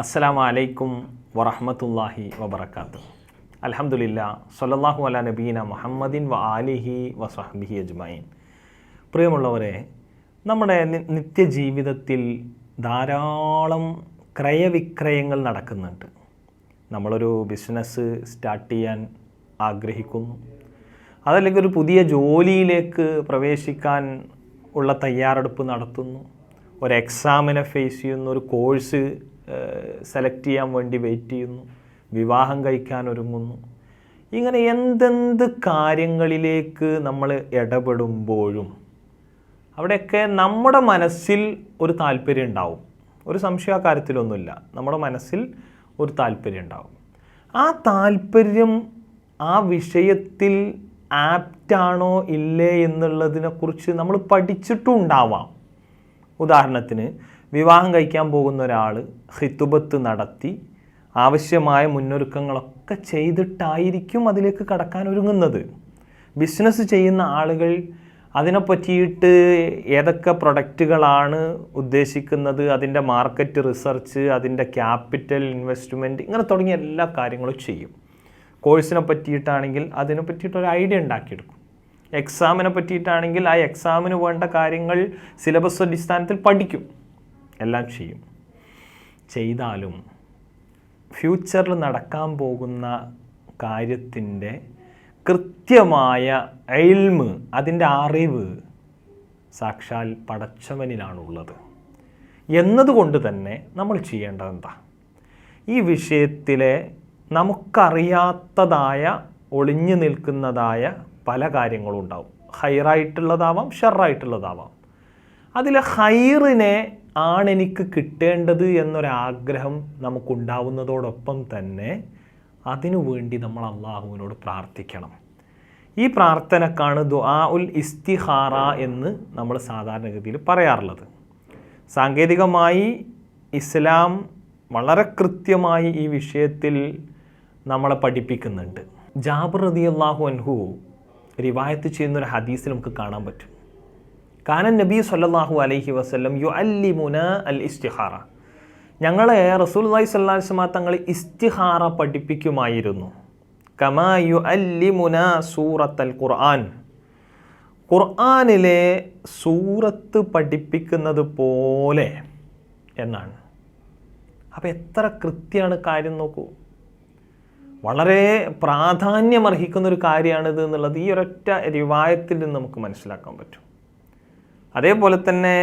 അസ്സലാമു അലൈക്കും വറഹമത്തല്ലാഹി വബർക്കാത്തു അലഹമുല്ല സ്വല്ലല്ലാഹു അല നബീന മുഹമ്മദിൻ വ ആലിഹി വ സഹ്ബിഹി അജ്മൈൻ പ്രിയമുള്ളവരെ നമ്മുടെ നിത്യജീവിതത്തിൽ ധാരാളം ക്രയവിക്രയങ്ങൾ നടക്കുന്നുണ്ട്. നമ്മളൊരു ബിസിനസ് സ്റ്റാർട്ട് ചെയ്യാൻ ആഗ്രഹിക്കുന്നു. അതല്ലെങ്കിൽ ഒരു പുതിയ ജോലിയിലേക്ക് പ്രവേശിക്കാൻ ഉള്ള തയ്യാറെടുപ്പ് നടത്തുന്നു. ഒരു എക്സാമിനെ ഫേസ് ചെയ്യുന്നു. ഒരു കോഴ്സ് സെലക്ട് ചെയ്യാൻ വേണ്ടി വെയിറ്റ് ചെയ്യുന്നു. വിവാഹം കഴിക്കാൻ ഒരുങ്ങുന്നു. ഇങ്ങനെ എന്തെന്ത് കാര്യങ്ങളിലേക്ക് നമ്മൾ ഇടപെടുമ്പോഴും അവിടെയൊക്കെ നമ്മുടെ മനസ്സിൽ ഒരു താല്പര്യം ഉണ്ടാവും. ഒരു സംശയ കാര്യത്തിലൊന്നുമില്ല. നമ്മുടെ മനസ്സിൽ ഒരു താല്പര്യം ഉണ്ടാവും. ആ താല്പര്യം ആ വിഷയത്തിൽ ആപ്റ്റാണോ ഇല്ലേ എന്നുള്ളതിനെക്കുറിച്ച് നമ്മൾ പഠിച്ചിട്ടും ഉണ്ടാവാം. ഉദാഹരണത്തിന് വിവാഹം കഴിക്കാൻ പോകുന്ന ഒരാൾ ഹിത്തുബത്ത് നടത്തി ആവശ്യമായ മുന്നൊരുക്കങ്ങളൊക്കെ ചെയ്തിട്ടായിരിക്കും അതിലേക്ക് കടക്കാൻ ഒരുങ്ങുന്നത്. ബിസിനസ് ചെയ്യുന്ന ആളുകൾ അതിനെ പറ്റിയിട്ട് ഏതൊക്കെ പ്രൊഡക്റ്റുകളാണ് ഉദ്ദേശിക്കുന്നത് അതിന്റെ മാർക്കറ്റ് റിസർച്ച് അതിന്റെ ക്യാപിറ്റൽ ഇൻവെസ്റ്റ്മെന്റ് ഇങ്ങനെ തുടങ്ങിയ എല്ലാ കാര്യങ്ങളും ചെയ്യും. കോഴ്സിനെ പറ്റിയിട്ടാണെങ്കിൽ അതിനെ പറ്റിയിട്ട് ഒരു ഐഡിയ ഉണ്ടാക്കിയെടുക്കും. എക്സാമിനെ പറ്റിയിട്ടാണെങ്കിൽ ആ എക്സാമിന് വേണ്ട കാര്യങ്ങൾ സിലബസ് അടിസ്ഥാനത്തിൽ പഠിക്കും. എല്ലാം ചെയ്യും. ചെയ്താലും ഫ്യൂച്ചറിൽ നടക്കാൻ പോകുന്ന കാര്യത്തിന്റെ കൃത്യമായ എൽമ് അതിന്റെ അറിവ് സാക്ഷാൽ പടച്ചവനിലാണുള്ളത്. എന്നതുകൊണ്ട് തന്നെ നമ്മൾ ചെയ്യേണ്ടത് എന്താ? ഈ വിഷയത്തിലെ നമുക്കറിയാത്തതായ ഒളിഞ്ഞു നിൽക്കുന്നതായ പല കാര്യങ്ങളും ഉണ്ടാവും ഹൈറായിട്ടുള്ളതാവാം ഷെറായിട്ടുള്ളതാവാം അതിലെ ഹൈറിനെ ആണ് എനിക്ക് കിട്ടേണ്ടത് എന്നൊരാഗ്രഹം നമുക്കുണ്ടാവുന്നതോടൊപ്പം തന്നെ അതിനു വേണ്ടി നമ്മൾ അള്ളാഹുവിനോട് പ്രാർത്ഥിക്കണം. ഈ പ്രാർത്ഥനക്കാണ് ദുആ ഉൽ ഇസ്തിഹാറ എന്ന് നമ്മൾ സാധാരണഗതിയിൽ പറയാറുള്ളത്. സാങ്കേതികമായി ഇസ്ലാം വളരെ കൃത്യമായി ഈ വിഷയത്തിൽ നമ്മളെ പഠിപ്പിക്കുന്നുണ്ട്. ജാബർ റതി അള്ളാഹു അൻഹു റിവായത്ത് ചെയ്യുന്നൊരു ഹദീസിൽ നമുക്ക് കാണാൻ പറ്റും. കാനൻ നബി സല്ലാഹു അലൈഹി വസ്ലം യു അല്ലിമുന അൽ ഇസ്തിഹാറ ഞങ്ങളെ റസൂൽ അള്ളഹി സ്വല്ലാസ്മാ തങ്ങൾ ഇസ്തിഹാറ പഠിപ്പിക്കുമായിരുന്നു. കമാ യു അല്ലിമുന സൂറത്ത് അൽ ഖുർആൻ. ഖുർആാനിലെ സൂറത്ത് പഠിപ്പിക്കുന്നത് പോലെ എന്നാണ്. അപ്പോൾ എത്ര കൃത്യമാണ് കാര്യം നോക്കൂ. വളരെ പ്രാധാന്യമർഹിക്കുന്ന ഒരു കാര്യമാണിത് എന്നുള്ളത് ഈ ഒരൊറ്റ രൂപായത്തിൽ നിന്ന് നമുക്ക് മനസ്സിലാക്കാൻ പറ്റും. അതേപോലെ തന്നെ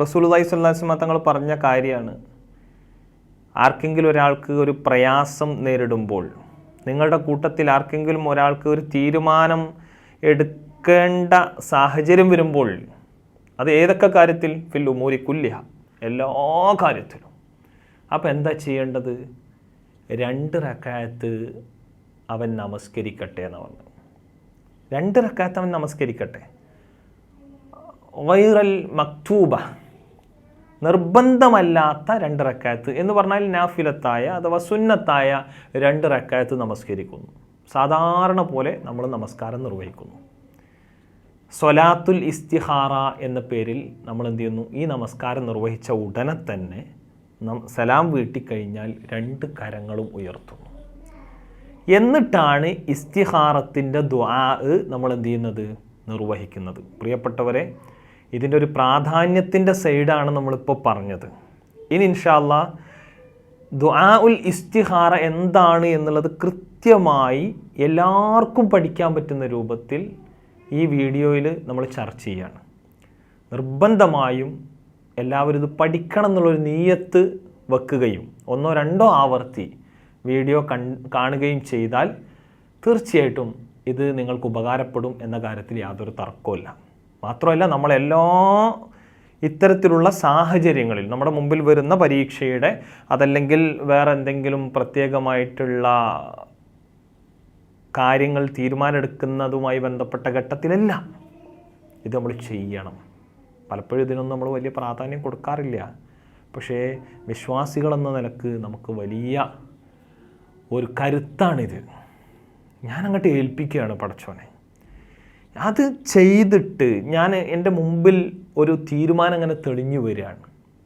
റസൂലുല്ലാഹി സ്വല്ലാസ്മ തങ്ങൾ പറഞ്ഞ കാര്യമാണ്. ആർക്കെങ്കിലും ഒരാൾക്ക് ഒരു പ്രയാസം നേരിടുമ്പോൾ നിങ്ങളുടെ കൂട്ടത്തിൽ ആർക്കെങ്കിലും ഒരാൾക്ക് ഒരു തീരുമാനം എടുക്കേണ്ട സാഹചര്യം വരുമ്പോൾ അത് ഏതൊക്കെ കാര്യത്തിൽ? ഫിൽ ഉമൂരി എല്ലാ കാര്യത്തിലും. അപ്പോൾ എന്താ ചെയ്യേണ്ടത്? രണ്ട് റക്കായത്ത് അവൻ നമസ്കരിക്കട്ടെ എന്ന് പറഞ്ഞു രണ്ട് റക്കായത്ത് അവൻ നമസ്കരിക്കട്ടെ. വൈറൽ മക്തൂബ. നിർബന്ധമല്ലാത്ത രണ്ട് റക്കായത്ത് എന്ന് പറഞ്ഞാൽ നാഫിലത്തായ അഥവാ സുന്നത്തായ രണ്ട് റക്കായത്ത് നമസ്കരിക്കുന്നു. സാധാരണ പോലെ നമ്മൾ നമസ്കാരം നിർവഹിക്കുന്നു. സൊലാത്തുൽ ഇസ്തിഹാറ എന്ന പേരിൽ നമ്മൾ എന്ത് ചെയ്യുന്നു? ഈ നമസ്കാരം നിർവഹിച്ച ഉടനെ തന്നെ സലാം വീട്ടിക്കഴിഞ്ഞാൽ രണ്ട് കരങ്ങളും ഉയർത്തുന്നു. എന്നിട്ടാണ് ഇസ്തിഹാറത്തിന്റെ ദ്വാ നമ്മൾ എന്ത് ചെയ്യുന്നത്? നിർവഹിക്കുന്നത്. പ്രിയപ്പെട്ടവരെ ഇതിന്റെ ഒരു പ്രാധാന്യത്തിന്റെ സൈഡാണ് നമ്മളിപ്പോൾ പറഞ്ഞത്. ഇനി ഇൻഷാല്ല ദ്വാ ഉൽ ഇസ്തിഹാറ എന്താണ് എന്നുള്ളത് കൃത്യമായി എല്ലാവർക്കും പഠിക്കാൻ പറ്റുന്ന രൂപത്തിൽ ഈ വീഡിയോയിൽ നമ്മൾ ചർച്ച ചെയ്യാണ്. നിർബന്ധമായും എല്ലാവരും ഇത് പഠിക്കണം എന്നുള്ളൊരു നീയത്ത് വെക്കുകയും ഒന്നോ രണ്ടോ ആവർത്തി വീഡിയോ കൺ കാണുകയും ചെയ്താൽ തീർച്ചയായിട്ടും ഇത് നിങ്ങൾക്ക് ഉപകാരപ്പെടും എന്ന കാര്യത്തിൽ യാതൊരു തർക്കവുമില്ല. മാത്രമല്ല നമ്മളെല്ലാ ഇത്തരത്തിലുള്ള സാഹചര്യങ്ങളിൽ നമ്മുടെ മുമ്പിൽ വരുന്ന പരീക്ഷയുടെ അതല്ലെങ്കിൽ വേറെ എന്തെങ്കിലും പ്രത്യേകമായിട്ടുള്ള കാര്യങ്ങൾ തീരുമാനമെടുക്കുന്നതുമായി ബന്ധപ്പെട്ട ഘട്ടത്തിലെല്ലാം ഇത് നമ്മൾ ചെയ്യണം. പലപ്പോഴും ഇതിനൊന്നും നമ്മൾ വലിയ പ്രാധാന്യം കൊടുക്കാറില്ല. പക്ഷേ വിശ്വാസികളെന്ന നിലയ്ക്ക് നമുക്ക് വലിയ ഒരു കരുത്താണിത്. ഞാനങ്ങോട്ട് ഏൽപ്പിക്കുകയാണ് പടച്ചോനെ. അത് ചെയ്തിട്ട് ഞാൻ എന്റെ മുമ്പിൽ ഒരു തീരുമാനം അങ്ങനെ തെളിഞ്ഞു വരികയാണ്.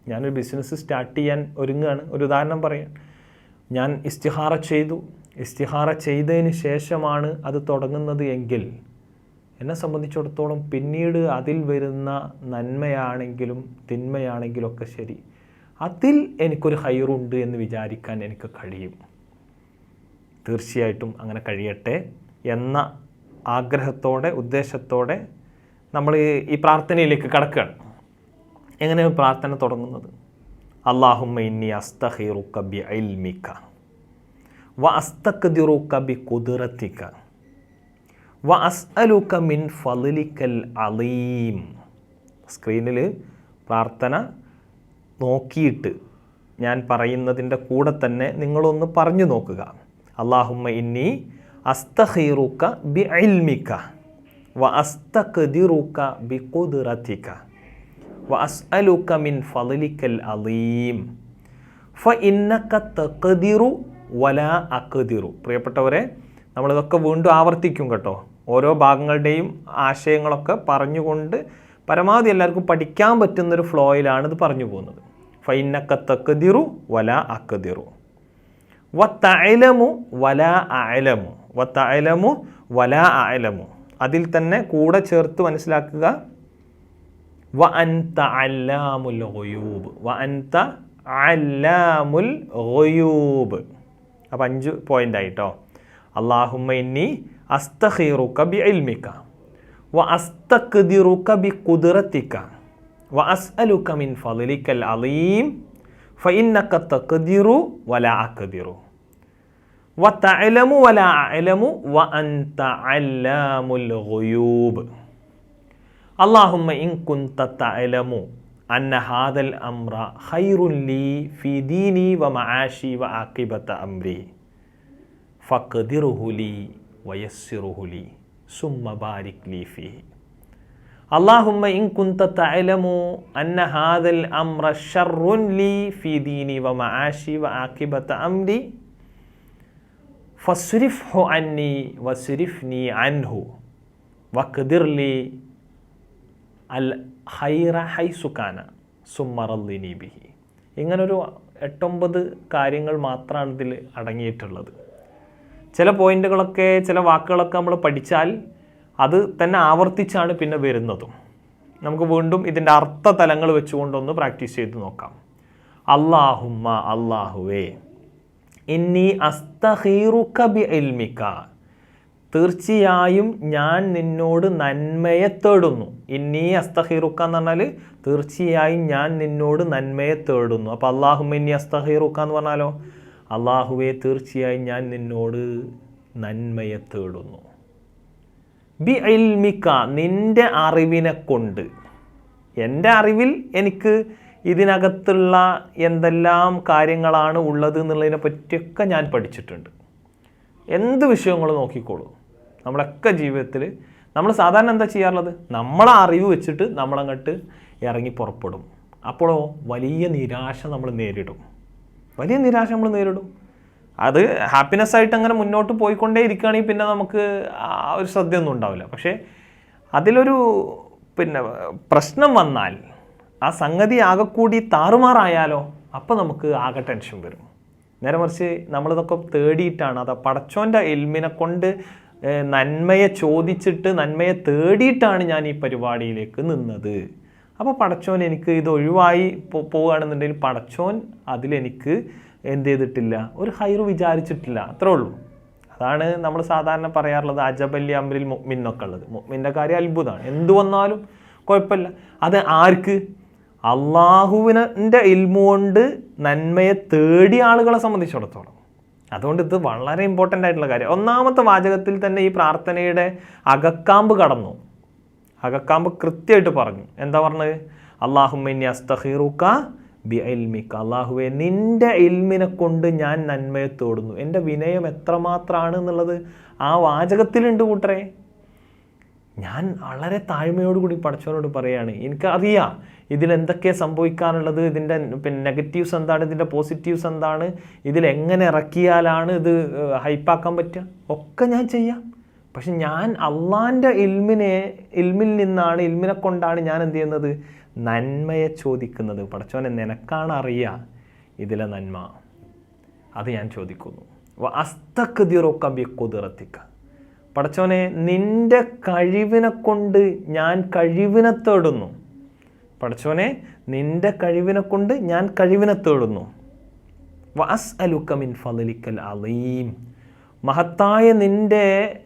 ഞാനൊരു ബിസിനസ് സ്റ്റാർട്ട് ചെയ്യാൻ ഒരുങ്ങുകയാണ്. ഒരു ഉദാഹരണം പറയാം. ഞാൻ ഇസ്തിഹാറ ചെയ്തു. ഇസ്തിഹാറ ചെയ്തതിന് ശേഷമാണ് അത് തുടങ്ങുന്നത് എങ്കിൽ എന്നെ സംബന്ധിച്ചിടത്തോളം പിന്നീട് അതിൽ വരുന്ന നന്മയാണെങ്കിലും തിന്മയാണെങ്കിലും ഒക്കെ ശരി. അതിൽ എനിക്കൊരു ഹൈറുണ്ട് എന്ന് വിചാരിക്കാൻ എനിക്ക് കഴിയും. തീർച്ചയായിട്ടും അങ്ങനെ കഴിയട്ടെ എന്ന ആഗ്രഹത്തോടെ ഉദ്ദേശത്തോടെ നമ്മൾ ഈ- പ്രാർത്ഥനയിലേക്ക് കടക്കുകയാണ്. എങ്ങനെയാണ് പ്രാർത്ഥന തുടങ്ങുന്നത്? അള്ളാഹുമ്മ ഇന്നി അസ്തഹിറുക്ക ബി വ ബി വ അസ്അലുക്ക മിൻ അലീം. സ്ക്രീനിൽ പ്രാർത്ഥന നോക്കിയിട്ട് ഞാൻ പറയുന്നതിന്റെ കൂടെ തന്നെ നിങ്ങളൊന്ന് പറഞ്ഞു നോക്കുക. അള്ളാഹുമ്മ ഇന്നി അസ്തഖീറുക്ക ബി ഇൽമിക്ക വ അസ്തഖദിറുക്ക ബി കുതിറത്തിക്ക വ അസ്അലുക്ക മിൻ ഫലിക്കൽ അലീം. ഫ ഇന്നക്ക തഖദിറു വല അഖദിറു. പ്രിയപ്പെട്ടവരെ നമ്മളിതൊക്കെ വീണ്ടും ആവർത്തിക്കും കേട്ടോ. ഓരോ ഭാഗങ്ങളുടെയും ആശയങ്ങളൊക്കെ പറഞ്ഞുകൊണ്ട് പരമാവധി എല്ലാവർക്കും പഠിക്കാൻ പറ്റുന്നൊരു ഫ്ലോയിലാണ് ഇത് പറഞ്ഞു പോകുന്നത്. ഫൈനക്ക തക്കതിറു വല അക്കതിറു വ തലമു വല അഅലമു. വ തഅലമു വല അതിൽ തന്നെ കൂടെ ചേർത്ത് മനസ്സിലാക്കുക. വ അൻത അല്ലാമുൽ ഒയൂബ് വ അൻത അല്ലാമുൽ ഒയൂബ് അപ്പം അഞ്ച് പോയിന്റ് ആയിട്ടോ. അള്ളാഹുമ്മ ഇന്നി അസ്തഖീറുക ബി ഇൽമിക വ അസ്തഖ്ദിറുക ബി കുതിറത്തിക്ക വ അസ്അലുക മിൻ ഫളിലിക്കൽ അലീം. ഫഇന്നക തഖ്ദിറു വല وتعلم ولا أعلم وأنت علام الغيوب. اللهم إن كنت تعلم أن هذا الأمر خير لي في ديني ومعاشي وعاقبة أمري. فقدره لي ويسره لي. ثم بارك لي فيه. اللهم إن كنت تعلم أن هذا الأمر شر لي في ديني ومعاشي وعاقبة أمري. ഫസ്സുരിഫ് ഹു അന്നി വസുരിഫ് നീ അൻഹു വഖദിർലി അൽ ഹൈറ ഹൈ സുഖാന സുമ്മറല്ലിനി ബിഹി ഇങ്ങനൊരു എട്ടൊമ്പത് കാര്യങ്ങൾ മാത്രമാണ് ഇതിൽ അടങ്ങിയിട്ടുള്ളത്. ചില പോയിന്റുകളൊക്കെ ചില വാക്കുകളൊക്കെ നമ്മൾ പഠിച്ചാൽ അത് തന്നെ ആവർത്തിച്ചാണ് പിന്നെ വരുന്നതും. നമുക്ക് വീണ്ടും ഇതിന്റെ അർത്ഥ തലങ്ങൾ വെച്ചുകൊണ്ടൊന്ന് പ്രാക്ടീസ് ചെയ്ത് നോക്കാം. അള്ളാഹുമ്മ അള്ളാഹുവേ ഇന്നി ബി തീർച്ചയായും ഞാൻ നിന്നോട് നന്മയെ തേടുന്നു. ഇന്നി അസ്തഹീറുക്ക എന്ന് പറഞ്ഞാൽ തീർച്ചയായും ഞാൻ നിന്നോട് നന്മയെ തേടുന്നു. അപ്പോൾ അള്ളാഹുമ്മ ഇന്നി അസ്തഹീറുക്ക എന്ന് പറഞ്ഞാലോ? അള്ളാഹുവെ തീർച്ചയായും ഞാൻ നിന്നോട് നന്മയെ തേടുന്നു. ബി ഇൽമിക്ക നിന്റെ അറിവിനെ കൊണ്ട്. എന്റെ അറിവിൽ എനിക്ക് ഇതിനകത്തുള്ള എന്തെല്ലാം കാര്യങ്ങളാണ് ഉള്ളത് എന്നുള്ളതിനെ പറ്റിയൊക്കെ ഞാൻ പഠിച്ചിട്ടുണ്ട്. എന്ത് വിഷയങ്ങൾ നോക്കിക്കോളൂ. നമ്മളൊക്കെ ജീവിതത്തിൽ നമ്മൾ സാധാരണ എന്താ ചെയ്യാറുള്ളത്? നമ്മളെ അറിവ് വെച്ചിട്ട് നമ്മളങ്ങോട്ട് ഇറങ്ങി പുറപ്പെടും. അപ്പോഴോ വലിയ നിരാശ നമ്മൾ നേരിടും. വലിയ നിരാശ നമ്മൾ നേരിടും. അത് ഹാപ്പിനെസ് ആയിട്ട് അങ്ങനെ മുന്നോട്ട് പോയിക്കൊണ്ടേ ഇരിക്കുകയാണെങ്കിൽ പിന്നെ നമുക്ക് ഒരു ശ്രദ്ധയൊന്നും ഉണ്ടാവില്ല. പക്ഷേ അതിലൊരു പിന്നെ പ്രശ്നം വന്നാൽ ആ സംഗതി ആകെക്കൂടി താറുമാറായാലോ അപ്പോൾ നമുക്ക് ആകെ ടെൻഷൻ വരും. നേരെ മറിച്ച് നമ്മളിതൊക്കെ തേടിയിട്ടാണ് അത് പടച്ചോന്റെ എൽമിനെ കൊണ്ട് നന്മയെ ചോദിച്ചിട്ട് നന്മയെ തേടിയിട്ടാണ് ഞാൻ ഈ പരിപാടിയിലേക്ക് നിന്നത്. അപ്പോൾ പടച്ചോൻ എനിക്ക് ഇത് ഒഴിവായി പോവുകയാണെന്നുണ്ടെങ്കിൽ പടച്ചോൻ അതിലെനിക്ക് എന്ത് ചെയ്തിട്ടില്ല ഒരു ഹൈറ് വിചാരിച്ചിട്ടില്ല അത്രേ ഉള്ളൂ. അതാണ് നമ്മൾ സാധാരണ പറയാറുള്ളത് അജബല്ലി അമ്രിൽ മുഅ്മിന്നൊക്കെ ഉള്ളത്. മുഗ്മിന്റെ കാര്യം അത്ഭുതമാണ്. എന്തു വന്നാലും കുഴപ്പമില്ല. അത് ആർക്ക്? അള്ളാഹുവിന്റെ ഇൽമു കൊണ്ട് നന്മയെ തേടിയ ആളുകളെ സംബന്ധിച്ചിടത്തോളം. അതുകൊണ്ട് ഇത് വളരെ ഇമ്പോർട്ടന്റ് ആയിട്ടുള്ള കാര്യം. ഒന്നാമത്തെ വാചകത്തിൽ തന്നെ ഈ പ്രാർത്ഥനയുടെ അകക്കാമ്പ് കടന്നു. അകക്കാമ്പ് കൃത്യമായിട്ട് പറഞ്ഞു. എന്താ പറഞ്ഞത്? അള്ളാഹുമ്മി അസ്തഹീറുക്ക ബി അൽമിക്ക അള്ളാഹുവെ നിന്റെ ഇൽമിനെ കൊണ്ട് ഞാൻ നന്മയെ തേടുന്നു. എന്റെ വിനയം എത്രമാത്രമാണ് എന്നുള്ളത് ആ വാചകത്തിലുണ്ട് കൂട്ടരെ. ഞാൻ വളരെ താഴ്മയോടുകൂടി പഠിച്ചവനോട് പറയുകയാണ് എനിക്കറിയാം ഇതിലെന്തൊക്കെയാണ് സംഭവിക്കാനുള്ളത് ഇതിന്റെ പിന്നെ നെഗറ്റീവ്സ് എന്താണ് ഇതിന്റെ പോസിറ്റീവ്സ് എന്താണ് ഇതിലെങ്ങനെ ഇറക്കിയാലാണ് ഇത് ഹൈപ്പാക്കാൻ പറ്റുക? ഒക്കെ ഞാൻ ചെയ്യാം. പക്ഷെ ഞാൻ അള്ളാന്റെ ഇൽമിനെ ഇൽമിൽ നിന്നാണ് ഇൽമിനെ കൊണ്ടാണ് ഞാൻ എന്ത് ചെയ്യുന്നത്? നന്മയെ ചോദിക്കുന്നത്. പടച്ചോനെ നിനക്കാണ് അറിയുക ഇതിലെ നന്മ. അത് ഞാൻ ചോദിക്കുന്നു. അസ്തക്കതിറൊക്കമ്പി കുതിറത്തിക്ക പടച്ചോനെ നിന്റെ കഴിവിനെ കൊണ്ട് ഞാൻ കഴിവിനെ തേടുന്നു. പടച്ചോനെ നിന്റെ കഴിവിനെ കൊണ്ട് ഞാൻ കഴിവിനെ തേടുന്നു. വാസ് അലുക്കമിൻ ഫലിക്കൽ അലീം. മഹത്തായ നിന്റെ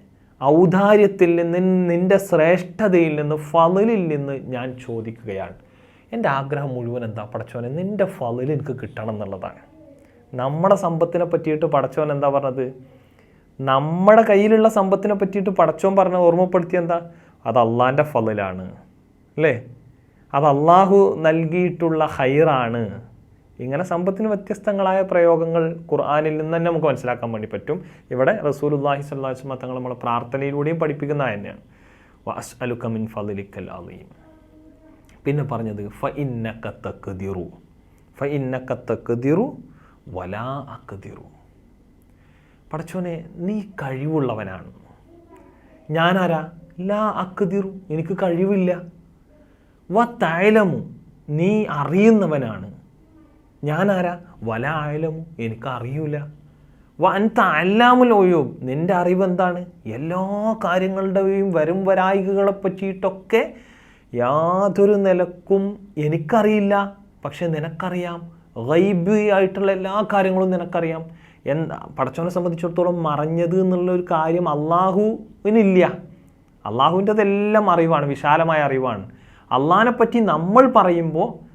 ഔദാര്യത്തിൽ നിന്ന് നിന്റെ ശ്രേഷ്ഠതയിൽ നിന്ന് ഫലിൽ നിന്ന് ഞാൻ ചോദിക്കുകയാണ്. എന്റെ ആഗ്രഹം മുഴുവൻ എന്താ? പടച്ചോനെ നിന്റെ ഫലിൽ എനിക്ക് കിട്ടണം എന്നുള്ളതാണ്. നമ്മുടെ സമ്പത്തിനെ പറ്റിയിട്ട് പടച്ചോൻ എന്താ പറഞ്ഞത്? നമ്മുടെ കയ്യിലുള്ള സമ്പത്തിനെ പറ്റിയിട്ട് പടച്ചോൻ പറഞ്ഞ ഓർമ്മപ്പെടുത്തി എന്താ? അത് അള്ളാന്റെ ഫലിലാണ്. അല്ലേ? അത് അള്ളാഹു നൽകിയിട്ടുള്ള ഹൈറാണ്. ഇങ്ങനെ സമ്പത്തിന് വ്യത്യസ്തങ്ങളായ പ്രയോഗങ്ങൾ ഖുർആാനിൽ നിന്ന് തന്നെ നമുക്ക് മനസ്സിലാക്കാൻ വേണ്ടി പറ്റും. ഇവിടെ റസൂലുല്ലാഹി അള്ളാഹി വസ്ലമ തങ്ങൾ നമ്മളെ പ്രാർത്ഥനയിലൂടെയും പഠിപ്പിക്കുന്ന തന്നെയാണ്. വാസ് അലുക്കമിൻ ഫലിക്കൽ അലീം പിന്നെ പറഞ്ഞത് ഫ ഇന്നക്കത്തക്കുതിറു ഫ ഇന്നക്കത്തക്കുതിറു വലാ അക്കുതിറു പടച്ചോനെ നീ കഴിവുള്ളവനാണ്. ഞാനാരാ? ലാ അക്കുതിറു എനിക്ക് കഴിവില്ല. വ തൈലമു നീ അറിയുന്നവനാണ്. ഞാനാരാ? വല ആയലമു എനിക്ക് അറിയൂല. വ അൻത അല്ലാമുൽ ഒയ്യോ നിന്റെ അറിവെന്താണ്? എല്ലാ കാര്യങ്ങളുടെയും വരും വരായികകളെ പറ്റിയിട്ടൊക്കെ യാതൊരു നിലക്കും എനിക്കറിയില്ല. പക്ഷെ നിനക്കറിയാം ഗൈബ് ആയിട്ടുള്ള എല്ലാ കാര്യങ്ങളും നിനക്കറിയാം. എന്താ പടച്ചവനെ സംബന്ധിച്ചിടത്തോളം മറഞ്ഞത് എന്നുള്ള ഒരു കാര്യം അള്ളാഹുവിനില്ല അള്ളാഹുവിന്റെതെല്ലാം അറിവാണ് വിശാലമായ അറിവാണ്. അള്ളാഹിനെ പറ്റി നമ്മൾ പറയുമ്പോൾ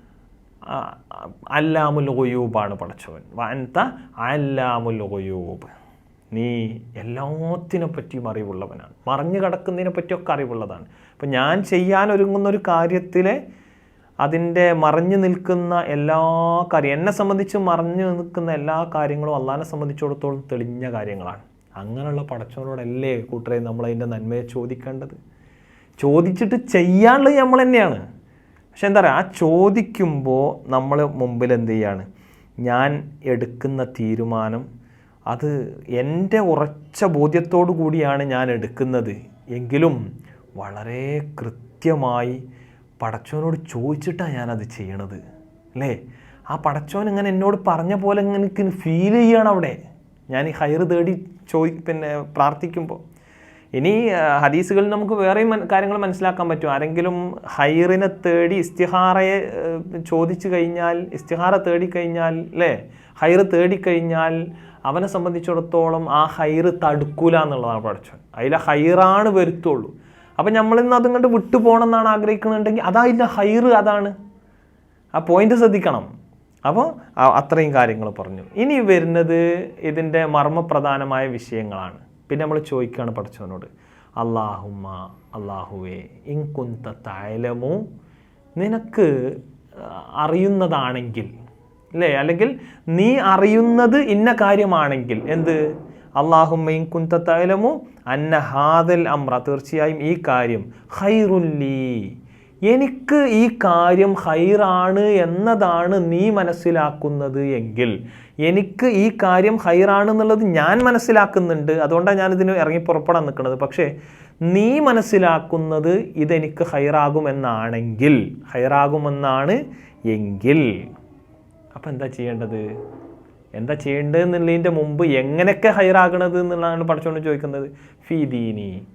അല്ലാമുൽ ഒയൂബാണ് പടച്ചവൻ. വൻത അല്ലാമുൽ ഒയൂബ് നീ എല്ലാത്തിനെ പറ്റിയും അറിവുള്ളവനാണ്. മറിഞ്ഞു കിടക്കുന്നതിനെ പറ്റിയൊക്കെ അറിവുള്ളതാണ്. അപ്പം ഞാൻ ചെയ്യാൻ ഒരുങ്ങുന്ന ഒരു കാര്യത്തിലെ അതിന്റെ മറഞ്ഞു നിൽക്കുന്ന എല്ലാ കാര്യം എന്നെ സംബന്ധിച്ച് മറഞ്ഞു നിൽക്കുന്ന എല്ലാ കാര്യങ്ങളും അള്ളാഹിനെ സംബന്ധിച്ചിടത്തോളം തെളിഞ്ഞ കാര്യങ്ങളാണ്. അങ്ങനെയുള്ള പടച്ചവനോടല്ലേ കൂട്ടരെ നമ്മൾ അതിന്റെ നന്മയെ ചോദിക്കേണ്ടത്? ചോദിച്ചിട്ട് ചെയ്യാനുള്ളത് നമ്മൾ തന്നെയാണ്. പക്ഷെ എന്താ പറയുക ആ ചോദിക്കുമ്പോൾ നമ്മൾ മുമ്പിൽ എന്ത് ചെയ്യാണ്? ഞാൻ എടുക്കുന്ന തീരുമാനം അത് എന്റെ ഉറച്ച ബോധ്യത്തോടു കൂടിയാണ് ഞാൻ എടുക്കുന്നത്. എങ്കിലും വളരെ കൃത്യമായി പടച്ചോനോട് ചോദിച്ചിട്ടാണ് ഞാനത് ചെയ്യണത് അല്ലേ? ആ പടച്ചോൻ ഇങ്ങനെ എന്നോട് പറഞ്ഞ പോലെ ഇങ്ങനെ എനിക്ക് ഫീൽ ചെയ്യണം അവിടെ. ഞാൻ ഈ ഹയർ തേടി ചോദി പിന്നെ പ്രാർത്ഥിക്കുമ്പോൾ ഇനി ഹദീസുകളിൽ നമുക്ക് വേറെയും കാര്യങ്ങൾ മനസ്സിലാക്കാൻ പറ്റും. ആരെങ്കിലും ഹൈറിനെ തേടി ഇസ്തിഹാറയെ ചോദിച്ചു കഴിഞ്ഞാൽ ഇസ്തിഹാറ തേടി കഴിഞ്ഞാൽ അല്ലേ? ഹൈർ തേടിക്കഴിഞ്ഞാൽ അവനെ സംബന്ധിച്ചിടത്തോളം ആ ഹൈർ തടുക്കൂല എന്നുള്ളതാണ് പഠിച്ചത് അതിലെ ഹൈറാണ് വരുത്തുള്ളൂ. അപ്പം നമ്മളിന്ന് അതും കണ്ട് വിട്ടു പോകണമെന്നാണ് ആഗ്രഹിക്കുന്നുണ്ടെങ്കിൽ അതായില്ല ഹൈറ് അതാണ്. ആ പോയിന്റ് ശ്രദ്ധിക്കണം. അപ്പോൾ അത്രയും കാര്യങ്ങൾ പറഞ്ഞു. ഇനി വരുന്നത് ഇതിന്റെ മർമ്മപ്രധാനമായ വിഷയങ്ങളാണ്. പിന്നെ നമ്മൾ ചോദിക്കുകയാണ് പഠിച്ചവനോട്. അള്ളാഹുമ്മ അള്ളാഹുവേ ഇൻകുന്ത തൈലമോ നിനക്ക് അറിയുന്നതാണെങ്കിൽ അല്ലേ? അല്ലെങ്കിൽ നീ അറിയുന്നത് ഇന്ന കാര്യമാണെങ്കിൽ എന്ത്? അള്ളാഹുമ്മ ഇൻകുന്ത തൈലമോ അന്ന ഹാദൽ അമ്ര തീർച്ചയായും ഈ കാര്യം. ഹൈറുല്ലി എനിക്ക് ഈ കാര്യം ഹൈറാണ് എന്നതാണ് നീ മനസ്സിലാക്കുന്നത് എങ്കിൽ. എനിക്ക് ഈ കാര്യം ഹൈറാണ് എന്നുള്ളത് ഞാൻ മനസ്സിലാക്കുന്നുണ്ട്. അതുകൊണ്ടാണ് ഞാനിതിന് ഇറങ്ങി പുറപ്പെടാൻ നിൽക്കുന്നത്. പക്ഷേ നീ മനസ്സിലാക്കുന്നത് ഇതെനിക്ക് ഹൈറാകുമെന്നാണെങ്കിൽ ഹൈറാകുമെന്നാണ് എങ്കിൽ. അപ്പം എന്താ ചെയ്യേണ്ടത്? എന്താ ചെയ്യേണ്ടത് എന്നുള്ളതിന്റെ മുമ്പ് എങ്ങനെയൊക്കെ ഹയറാകണത് എന്നുള്ളതാണ് പഠിച്ചുകൊണ്ട് ചോദിക്കുന്നത്. ഫി ദീനി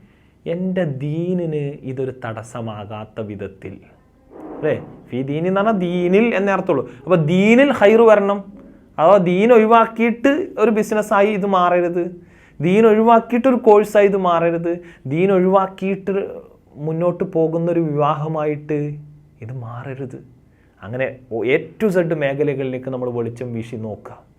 എന്റെ ദീനിന് ഇതൊരു തടസ്സമാകാത്ത വിധത്തിൽ. അല്ലേ? ഫി ദീനി എന്ന് പറഞ്ഞാൽ ദീനിൽ എന്നേ അർത്ഥമുള്ളൂ. അപ്പോൾ ദീനിൽ ഹൈർ വരണം. അഥവാ ദീൻ ഒഴിവാക്കിയിട്ട് ഒരു ബിസിനസ്സായി ഇത് മാറരുത്. ദീൻ ഒഴിവാക്കിയിട്ട് ഒരു കോഴ്സായി ഇത് മാറരുത്. ദീൻ ഒഴിവാക്കിയിട്ട് മുന്നോട്ട് പോകുന്ന ഒരു വിവാഹമായിട്ട് ഇത് മാറരുത്. അങ്ങനെ എ ടു സെഡ് മേഖലകളിലേക്ക് നമ്മൾ വെളിച്ചം വീശി നോക്കുക.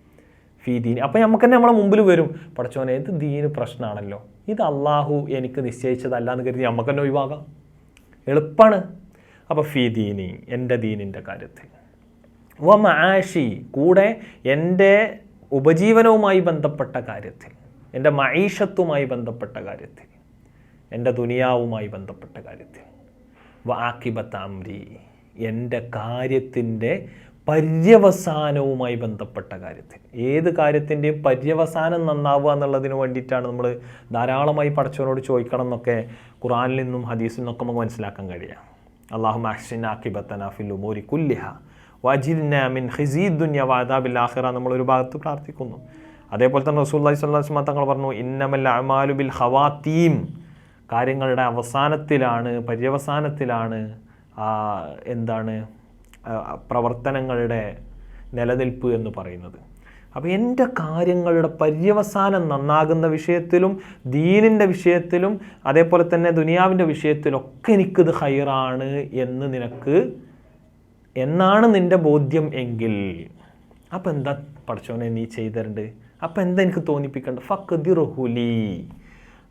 ഫീ ദീൻ അപ്പം നമുക്ക് തന്നെ നമ്മളെ മുമ്പിൽ വരും. പടച്ചോനെ ഇത് ദീന് പ്രശ്നമാണല്ലോ ഇത് അള്ളാഹു എനിക്ക് നിശ്ചയിച്ചതല്ല എന്ന് കരുതി നമുക്ക് തന്നെ ഒഴിവാകാം. എളുപ്പമാണ് അപ്പോൾ ഫീ ദീനി എന്റെ ദീനിന്റെ കാര്യത്തിൽ. വ മാഷി കൂടെ എന്റെ ഉപജീവനവുമായി ബന്ധപ്പെട്ട കാര്യത്തിൽ. എന്റെ മൈഷത്തുമായി ബന്ധപ്പെട്ട കാര്യത്തിൽ. എന്റെ ദുനിയാവുമായി ബന്ധപ്പെട്ട കാര്യത്തിൽ. വ അമ്രി എന്റെ കാര്യത്തിന്റെ പര്യവസാനവുമായി ബന്ധപ്പെട്ട കാര്യത്തിൽ. ഏത് കാര്യത്തിന്റെയും പര്യവസാനം നന്നാവുക എന്നുള്ളതിന് വേണ്ടിയിട്ടാണ് നമ്മൾ ധാരാളമായി പഠിച്ചവനോട് ചോദിക്കണം എന്നൊക്കെ ഖുറാനിൽ നിന്നും ഹദീസിൽ നിന്നൊക്കെ നമുക്ക് മനസ്സിലാക്കാൻ കഴിയുക. അള്ളാഹു അഹ്സിൻ ആക്കിബത്തന ഫിൽ ഉമൂരി കുല്ലിഹ വജിൽ മിൻ ഖിസീദ് ദുനിയ നമ്മൾ ഒരു ഭാഗത്ത് പ്രാർത്ഥിക്കുന്നു. അതേപോലെ തന്നെ റസൂല്ലി സ്വല്ലാസ്മ തങ്ങൾ പറഞ്ഞു ഇന്നമൽ അമാലു ബിൽ ഹവാത്തീം കാര്യങ്ങളുടെ അവസാനത്തിലാണ് പര്യവസാനത്തിലാണ് എന്താണ് പ്രവർത്തനങ്ങളുടെ നിലനിൽപ്പ് എന്ന് പറയുന്നത്. അപ്പോൾ എന്റെ കാര്യങ്ങളുടെ പര്യവസാനം നന്നാകുന്ന വിഷയത്തിലും ദീനിന്റെ വിഷയത്തിലും അതേപോലെ തന്നെ ദുനിയാവിന്റെ വിഷയത്തിലൊക്കെ എനിക്കിത് ഹൈറാണ് എന്ന് നിനക്ക് എന്നാണ് നിന്റെ ബോധ്യം എങ്കിൽ അപ്പം എന്താ പഠിച്ചോനെ നീ ചെയ്തരണ്ട്? അപ്പം എന്താ എനിക്ക് തോന്നിപ്പിക്കേണ്ടത്? ഫക്കദിറുഹുലി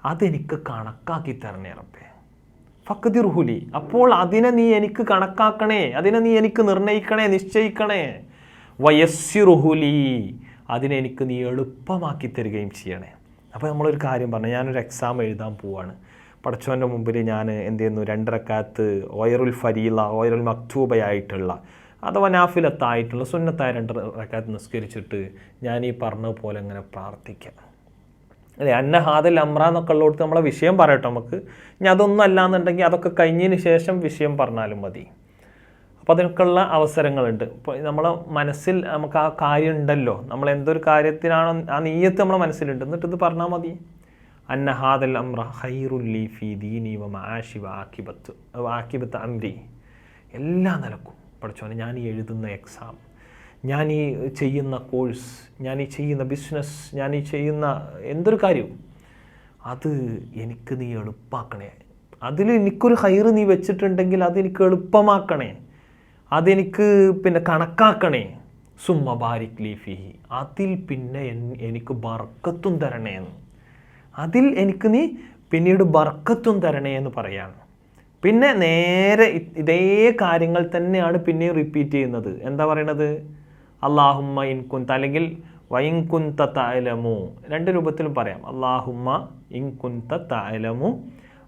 അതെനിക്ക് കണക്കാക്കി തരണേ റബ്ബേ. ഫക്കദിറുഹുലി അപ്പോൾ അതിനെ നീ എനിക്ക് കണക്കാക്കണേ അതിനെ നീ എനിക്ക് നിർണയിക്കണേ നിശ്ചയിക്കണേ. വയസ്സിറുഹുലി. അതിനെ എനിക്ക് നീ എളുപ്പമാക്കി തരികയും ചെയ്യണേ. അപ്പോൾ നമ്മളൊരു കാര്യം പറഞ്ഞു ഞാനൊരു എക്സാം എഴുതാൻ പോവാണ്. പഠിച്ചവന്റെ മുമ്പിൽ ഞാൻ എന്ത് ചെയ്യുന്നു? രണ്ടരക്കാലത്ത് ഓയറുൽ ഫരീല ഓയറുൽ മക്തൂബയായിട്ടുള്ള അഥവാ നാഫിലത്തായിട്ടുള്ള സുന്നത്തായ രണ്ട് നിസ്കരിച്ചിട്ട് ഞാൻ ഈ പറഞ്ഞ പോലെ ഇങ്ങനെ പ്രാർത്ഥിക്കാം. അതെ അന്ന ഹാദൽ അമ്ര എന്നൊക്കെ ഉള്ളിടത്ത് നമ്മളെ വിഷയം പറയട്ടോ നമുക്ക്. ഇനി അതൊന്നും അല്ലാന്നുണ്ടെങ്കിൽ അതൊക്കെ കഴിഞ്ഞതിന് ശേഷം വിഷയം പറഞ്ഞാലും മതി. അപ്പോൾ അതിനൊക്കെയുള്ള അവസരങ്ങളുണ്ട്. ഇപ്പോൾ നമ്മളെ മനസ്സിൽ നമുക്ക് ആ കാര്യം ഉണ്ടല്ലോ. നമ്മൾ എന്തൊരു കാര്യത്തിനാണോ ആ നീയത്ത് നമ്മളെ മനസ്സിലുണ്ട്. എന്നിട്ട് ഇത് പറഞ്ഞാൽ മതി. അന്ന ഹാദൽ അമ്ര ഹൈറുല്ലി ഫി ദീനി വ ആക്കിബത്ത് വാക്കിബത്ത് അംരി. എല്ലാ നിലക്കും. പഠിച്ചോനെ ഞാൻ എഴുതുന്ന എക്സാം ഞാൻ ഈ ചെയ്യുന്ന കോഴ്സ് ഞാൻ ഈ ചെയ്യുന്ന ബിസിനസ് ഞാൻ ഈ ചെയ്യുന്ന എന്തൊരു കാര്യവും അത് എനിക്ക് നീ എളുപ്പാക്കണേ. അതിൽ എനിക്കൊരു ഹൈർ നീ വെച്ചിട്ടുണ്ടെങ്കിൽ അതെനിക്ക് എളുപ്പമാക്കണേ. അതെനിക്ക് പിന്നെ കണക്കാക്കണേ. സുമ്മ ബാരിക് ലീഫിഹി അതിൽ പിന്നെ എനിക്ക് ബർക്കത്തും തരണേ എന്ന്. അതിൽ എനിക്ക് നീ പിന്നീട് ബർക്കത്തും തരണേ എന്ന് പറയാണ്. പിന്നെ നേരെ ഇതേ കാര്യങ്ങൾ തന്നെയാണ് പിന്നെയും റിപ്പീറ്റ് ചെയ്യുന്നത്. എന്താ പറയണത്? അള്ളാഹുമ്മ ഇൻകുന്ത് അല്ലെങ്കിൽ വൈൻകുന്ത തലമു രണ്ട് രൂപത്തിലും പറയാം. അള്ളാഹുമ്മ ഇൻകുന്ത തലമു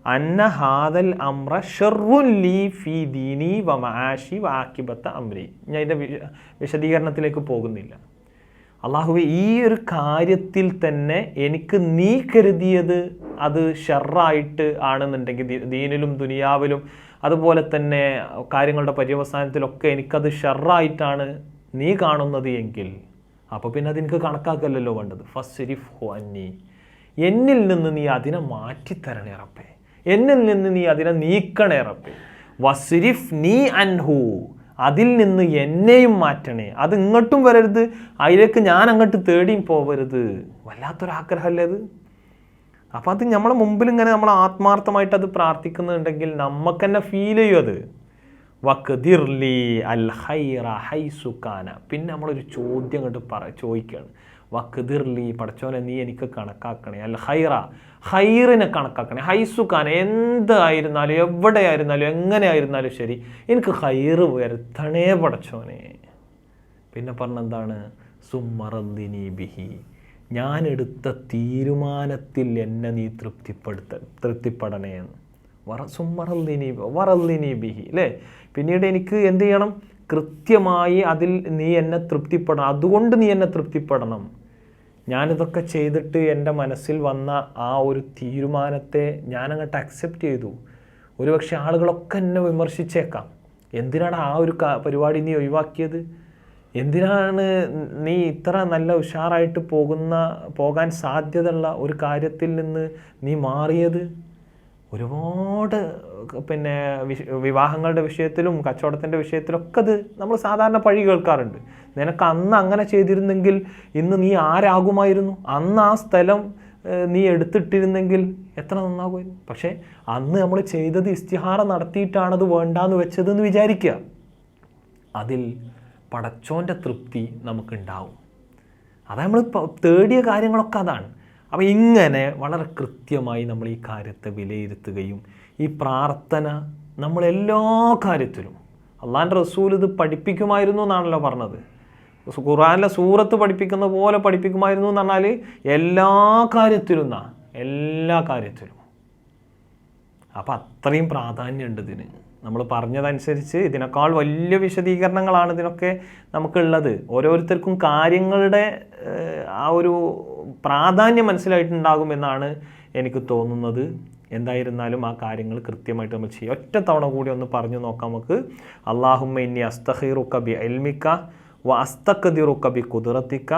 അന്ന ഹാദൽ അമ്ര ഷെറുൻ ലീ ഫി ദീനി വമാഷി വാക്കിബത്ത അമ്രി ഞാൻ ഇതിന്റെ വിശ- വിശദീകരണത്തിലേക്ക് പോകുന്നില്ല. അള്ളാഹുവെ ഈ ഒരു കാര്യത്തിൽ തന്നെ എനിക്ക് നീ കരുതിയത് അത് ഷെറായിട്ട് ആണെന്നുണ്ടെങ്കിൽ ദീനിലും ദുനിയാവിലും അതുപോലെ തന്നെ കാര്യങ്ങളുടെ പര്യവസാനത്തിലൊക്കെ എനിക്കത് ഷെറായിട്ടാണ് നീ കാണുന്നത് എങ്കിൽ അപ്പോൾ പിന്നെ അത് എനിക്ക് കണക്കാക്കല്ലല്ലോ വേണ്ടത്. ഫസ്റ്റ് ഹു അന്നി. എന്നിൽ നിന്ന് നീ അതിനെ മാറ്റിത്തരണേ റപ്പേ എന്നിൽ നിന്ന് നീ അതിനെ നീക്കണേ റപ്പേ വസ്രിഫ് നീ അൻഹു. അതിൽ നിന്ന് എന്നെയും മാറ്റണേ. അത് ഇങ്ങോട്ടും വരരുത്. അതിലേക്ക് ഞാൻ അങ്ങോട്ട് തേടിയും പോവരുത്. വല്ലാത്തൊരാഗ്രഹമല്ലേ അത്? അപ്പം അത് നമ്മളെ മുമ്പിൽ ഇങ്ങനെ നമ്മൾ ആത്മാർത്ഥമായിട്ട് അത് പ്രാർത്ഥിക്കുന്നുണ്ടെങ്കിൽ നമുക്ക് തന്നെ ഫീൽ ചെയ്യും അത്. വഖദിർലി അൽ ഹൈറ ഹൈസുക്കാന പിന്നെ നമ്മളൊരു ചോദ്യം അങ്ങോട്ട് പറ ചോദിക്കുകയാണ്. വഖദിർലി പടച്ചോനെ നീ എനിക്ക് കണക്കാക്കണേ. അൽ ഹൈറ ഹൈറിനെ കണക്കാക്കണേ. ഹൈസുക്കാന എന്തായിരുന്നാലും എവിടെ ആയിരുന്നാലും എങ്ങനെ ആയിരുന്നാലും ശരി എനിക്ക് ഹൈറ് വരുത്തണേ പടച്ചോനെ പിന്നെ പറഞ്ഞെന്താണ്? സുമറന്ദിനി ബിഹി. ഞാൻ എടുത്ത തീരുമാനത്തിൽ എന്നെ നീ തൃപ്തിപ്പെടുത്ത തൃപ്തിപ്പെടണേ എന്ന് വറ വറല്ലിനി ബിഹി അല്ലേ പിന്നീട് എനിക്ക് എന്ത് ചെയ്യണം? കൃത്യമായി അതിൽ നീ എന്നെ തൃപ്തിപ്പെടണം. അതുകൊണ്ട് നീ എന്നെ തൃപ്തിപ്പെടണം. ഞാനിതൊക്കെ ചെയ്തിട്ട് എന്റെ മനസ്സിൽ വന്ന ആ ഒരു തീരുമാനത്തെ ഞാനങ്ങോട്ട് അക്സെപ്റ്റ് ചെയ്തു. ഒരുപക്ഷെ ആളുകളൊക്കെ എന്നെ വിമർശിച്ചേക്കാം. എന്തിനാണ് ആ ഒരു പരിപാടി നീ ഒഴിവാക്കിയത്? എന്തിനാണ് നീ ഇത്ര നല്ല ഉഷാറായിട്ട് പോകുന്ന പോകാൻ സാധ്യതയുള്ള ഒരു കാര്യത്തിൽ നിന്ന് നീ മാറിയത്? ഒരുപാട് പിന്നെ വിവാഹങ്ങളുടെ വിഷയത്തിലും കച്ചവടത്തിന്റെ വിഷയത്തിലൊക്കെ അത് നമ്മൾ സാധാരണ പഴി കേൾക്കാറുണ്ട്. നിനക്ക് അന്ന് അങ്ങനെ ചെയ്തിരുന്നെങ്കിൽ ഇന്ന് നീ ആരാകുമായിരുന്നു? അന്ന് ആ സ്ഥലം നീ എടുത്തിട്ടിരുന്നെങ്കിൽ എത്ര നന്നാകുമായിരുന്നു? പക്ഷേ അന്ന് നമ്മൾ ചെയ്തത് ഇസ്തിഹാറ നടത്തിയിട്ടാണത് വേണ്ടാന്ന് വെച്ചതെന്ന് വിചാരിക്കുക അതിൽ പടച്ചോന്റെ തൃപ്തി നമുക്കുണ്ടാവും. അതാണ് നമ്മൾ തേടിയ കാര്യങ്ങളൊക്കെ അതാണ്. അപ്പോൾ ഇങ്ങനെ വളരെ കൃത്യമായി നമ്മൾ ഈ കാര്യത്തെ വിലയിരുത്തുകയും ഈ പ്രാർത്ഥന നമ്മളെല്ലാ കാര്യത്തിലും അള്ളാന്റെ റസൂൽ ഇത് പഠിപ്പിക്കുമായിരുന്നു എന്നാണല്ലോ പറഞ്ഞത്. ഖുറാനിലെ സൂറത്ത് പഠിപ്പിക്കുന്ന പോലെ പഠിപ്പിക്കുമായിരുന്നു എന്ന് പറഞ്ഞാൽ എല്ലാ കാര്യത്തിലും എന്നാ? എല്ലാ കാര്യത്തിലും. അപ്പോൾ അത്രയും പ്രാധാന്യമുണ്ട് ഇതിന്. നമ്മൾ പറഞ്ഞതനുസരിച്ച് ഇതിനേക്കാൾ വലിയ വിശദീകരണങ്ങളാണ് ഇതിനൊക്കെ നമുക്കുള്ളത്. ഓരോരുത്തർക്കും കാര്യങ്ങളുടെ ആ ഒരു പ്രാധാന്യം മനസ്സിലായിട്ടുണ്ടാകുമെന്നാണ് എനിക്ക് തോന്നുന്നത്. എന്തായിരുന്നാലും ആ കാര്യങ്ങൾ കൃത്യമായിട്ട് നമ്മൾ ചെയ്യുക ഒറ്റ തവണ കൂടി ഒന്ന് പറഞ്ഞു നോക്കാം നമുക്ക്. അള്ളാഹുമ്മ ഇന്നി അസ്തഹീറുക്ക ബി അൽമിക്ക വ അസ്തക്കതിറുക്ക ബി കുതിറത്തിക്ക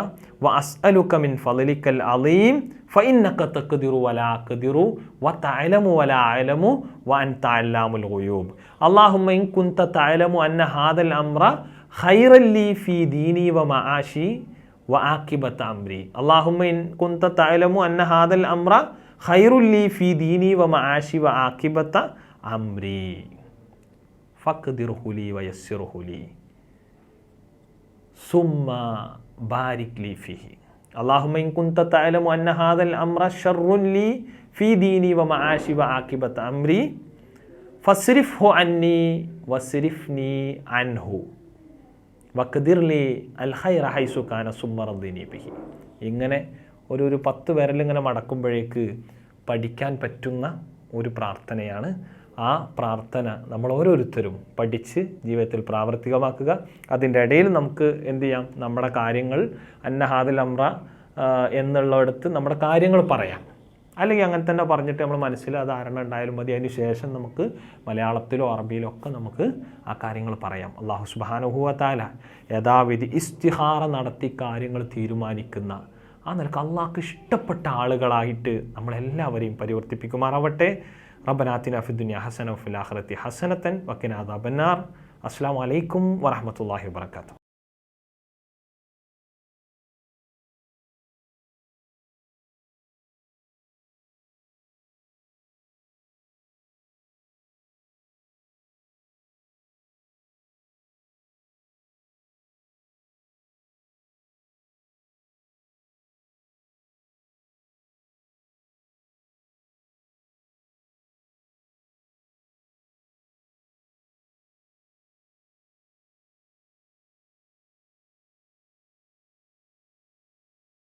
വ അസ്അലുക്ക മിൻ ഫലലിക്കൽ അലീം ഫൈനക്ക തക്കതിറു വലാ കതിറു വ തലമു വലാ അലമു വ അൻ തലാമുൽ ഗുയൂബ്. അള്ളാഹുമ്മ ഇൻ കുന്ത തലമു അന്ന ഹാദൽ അമ്ര ഖൈറല്ലി ഫി ദീനീവ വ മആശി وعاقبة أمري. اللهم إن كنت تعلم أن هذا الأمر خير لي في ديني ومعاشي وعاقبة أمري. فاقدره لي ويسره لي. ثم بارك لي فيه. اللهم إن كنت تعلم أن هذا الأمر شر لي في ديني ومعاشي وعاقبة أمري. فاصرفه عني واصرفني عنه. വക്കതിർലി അൽ ഹൈ ഹൈസു കാന സുമ്മറദ്ദീനി ബിഹി. ഇങ്ങനെ ഒരു ഒരു പത്ത് വിരലിങ്ങനെ മടക്കുമ്പോഴേക്ക് പഠിക്കാൻ പറ്റുന്ന ഒരു പ്രാർത്ഥനയാണ്. ആ പ്രാർത്ഥന നമ്മൾ ഓരോരുത്തരും പഠിച്ച് ജീവിതത്തിൽ പ്രാവർത്തികമാക്കുക. അതിന്റെ ഇടയിൽ നമുക്ക് എന്ത് ചെയ്യാം? നമ്മുടെ കാര്യങ്ങൾ അന്നഹാദിൽ അമ്ര എന്നുള്ളിടത്ത് നമ്മുടെ കാര്യങ്ങൾ പറയാം. അല്ലെങ്കിൽ അങ്ങനെ തന്നെ പറഞ്ഞിട്ട് നമ്മൾ മനസ്സിൽ ആ ധാരണ ഉണ്ടായാലും മതി. അതിന് ശേഷം നമുക്ക് മലയാളത്തിലോ അറബിയിലോ ഒക്കെ നമുക്ക് ആ കാര്യങ്ങൾ പറയാം. അള്ളാഹു സുബാനുഭൂവത്താല യഥാവിധി ഇസ്തിഹാറ നടത്തി കാര്യങ്ങൾ തീരുമാനിക്കുന്ന ആ നിലയ്ക്ക് അള്ളാഹ്ക്ക് ഇഷ്ടപ്പെട്ട ആളുകളായിട്ട് നമ്മളെല്ലാവരെയും പരിവർത്തിപ്പിക്കുമാറാവട്ടെ. റബനാത്തിൻ അഫിദുനിയ ഹസന ഫിൽ ആഖിറത്തി ഹസനത്തൻ വക്കിനാദ് അബന്നാർ അസ്സാം വലൈക്കും വറഹമത്തല്ലാഹി വാത്തു